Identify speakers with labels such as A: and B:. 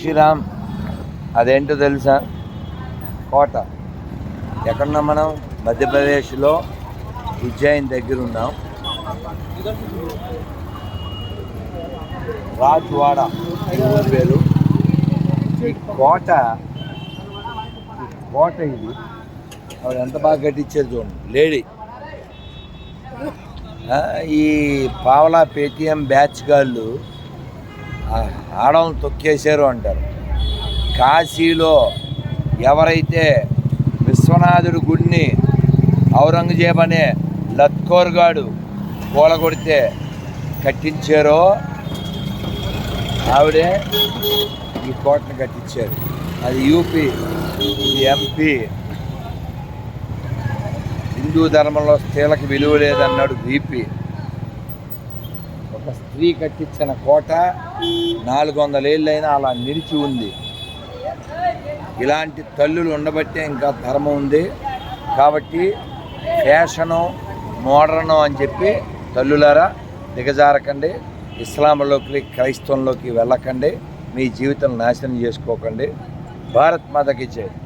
A: శ్రీరామ్ అదేంటో తెలుసా? కోట. ఎక్కడున్నాం మనం? మధ్యప్రదేశ్లో ఉజ్జయిన్ దగ్గర ఉన్నాం రాజ్వాడ ఈ ఊరి పేరు. ఈ కోట కోట ఇది. ఆవిడ ఎంత బాగా కట్టించారు చూడండి. లేడీ. ఈ పావలా పేటిఎం బ్యాచ్ గాళ్ళు ఆ, తొక్కేశారు అంటారు. కాశీలో ఎవరైతే విశ్వనాథుడి గుడిని ఔరంగజేబ్ అనే లత్కోర్గాడు పూల కూలగొడితే కట్టించారో ఆవిడే ఈ కోటను కట్టించారు. అది యూపీ ఇది ఎంపీ. హిందూ ధర్మంలో స్త్రీలకు విలువ లేదన్నాడు బీపీ. ఒక స్త్రీ కట్టించిన కోట నాలుగు వందలేళ్ళైనా అలా నిలిచి ఉంది. ఇలాంటి తల్లులు ఉండబట్టే ఇంకా ధర్మం ఉంది. కాబట్టి ఫ్యాషను మోడర్ను అని చెప్పి తల్లులారా దిగజారకండి. ఇస్లాంలోకి క్రైస్తవంలోకి వెళ్ళకండి. మీ జీవితం నాశనం చేసుకోకండి. భారత్ మాతకి చేయండి